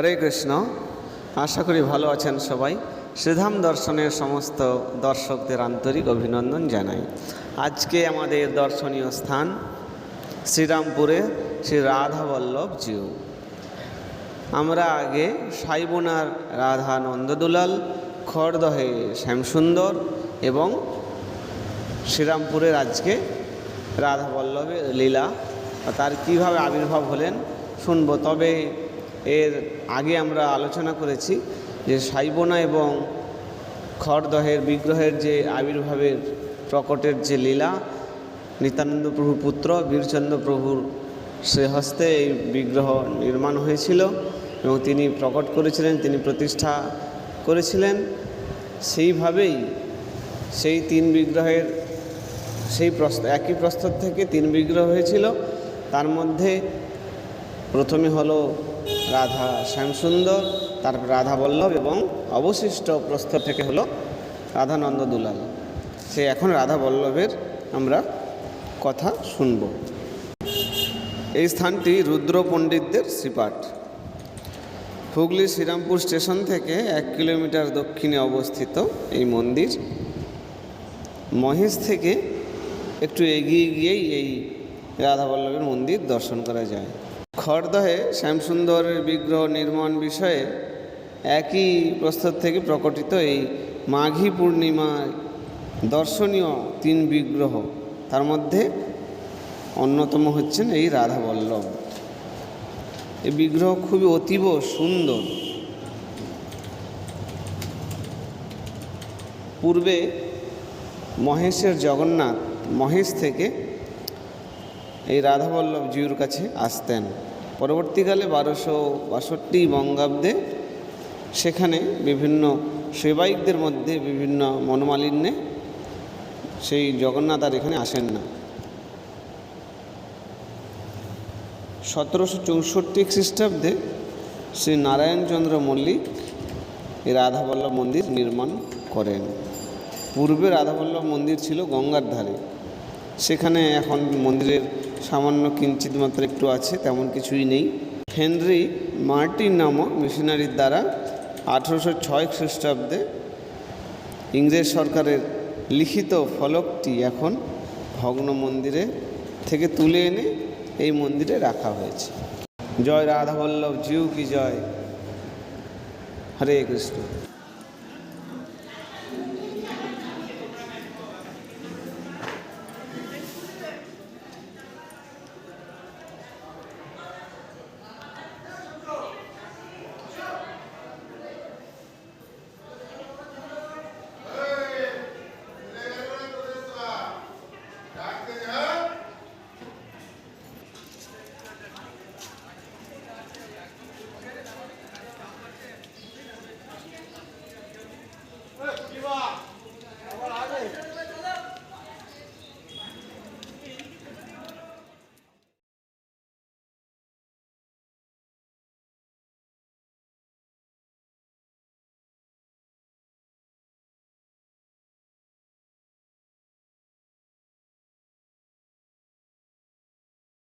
হরে কৃষ্ণ। আশা করি ভালো আছেন সবাই। শ্রীধাম দর্শনের সমস্ত দর্শকদের আন্তরিক অভিনন্দন জানাই। আজকে আমাদের দর্শনীয় স্থান শ্রীরামপুরে শ্রী রাধা বল্লভ জিউ। আমরা আগে সাইবোনার রাধা নন্দদুলাল, খড়দহে শ্যামসুন্দর এবং শ্রীরামপুরের আজকে রাধাবল্লভের লীলা, তার কীভাবে আবির্ভাব হলেন, শুনব। তবে এর আগে আমরা আলোচনা করেছি যে সাইবনা এবং খড়দহের বিগ্রহের যে আবির্ভাবের প্রকটের যে লীলা, নিত্যানন্দ প্রভুর পুত্র, বীরচন্দ্র প্রভুর সে হস্তে এই বিগ্রহ নির্মাণ হয়েছিল এবং তিনি প্রকট করেছিলেন, তিনি প্রতিষ্ঠা করেছিলেন। সেইভাবেই সেই তিন বিগ্রহের সেই প্রস্ত, একই প্রস্তর থেকে তিন বিগ্রহ হয়েছিল। তার মধ্যে প্রথমে হলো রাধা শ্যামসুন্দর, তারপর রাধা বল্লভ এবং অবশিষ্ট প্রস্তর থেকে হলো রাধানন্দ দুলাল। সে এখন রাধা বল্লভের আমরা কথা শুনব। এই স্থানটি রুদ্র পণ্ডিতদের শ্রীপাঠ। হুগলি শ্রীরামপুর স্টেশন থেকে এক কিলোমিটার দক্ষিণে অবস্থিত এই মন্দির। মহেশ থেকে একটু এগিয়ে গিয়েই এই রাধাবল্লভের মন্দির দর্শন করা যায়। খড়দহে শ্যামসুন্দরের বিগ্রহ নির্মাণ বিষয়ে একই প্রস্তর থেকে প্রকটিত এই মাঘী পূর্ণিমায় দর্শনীয় তিন বিগ্রহ। তার মধ্যে অন্যতম হচ্ছেন এই রাধাবল্লভ। এই বিগ্রহ খুবই অতীব সুন্দর। পূর্বে মহেশের জগন্নাথ মহেশ থেকে এই রাধাবল্লভ জিউর কাছে আসতেন। পরবর্তীকালে বারোশো বাষট্টি বঙ্গাব্দে সেখানে বিভিন্ন সেবায়িকদের মধ্যে বিভিন্ন মনোমালিন্যে সেই জগন্নাথ আর এখানে আসেন না। সতেরোশো চৌষট্টি খ্রিস্টাব্দে শ্রী নারায়ণচন্দ্র মল্লিক এই রাধাবল্লভ মন্দির নির্মাণ করেন। পূর্বে রাধাবল্লভ মন্দির ছিল গঙ্গার ধারে। সেখানে এখন মন্দিরের সামান্য কিঞ্চিত মাত্র একটু আছে, তেমন কিছুই নেই। হেনরি মার্টিন নামক মিশনারির দ্বারা আঠেরোশো ছয় খ্রিস্টাব্দে ইংরেজ সরকারের লিখিত ফলকটি এখন ভগ্ন মন্দিরে থেকে তুলে এনে এই মন্দিরে রাখা হয়েছে। জয় রাধাবল্লভ, জিউ কি জয়? হরে কৃষ্ণ।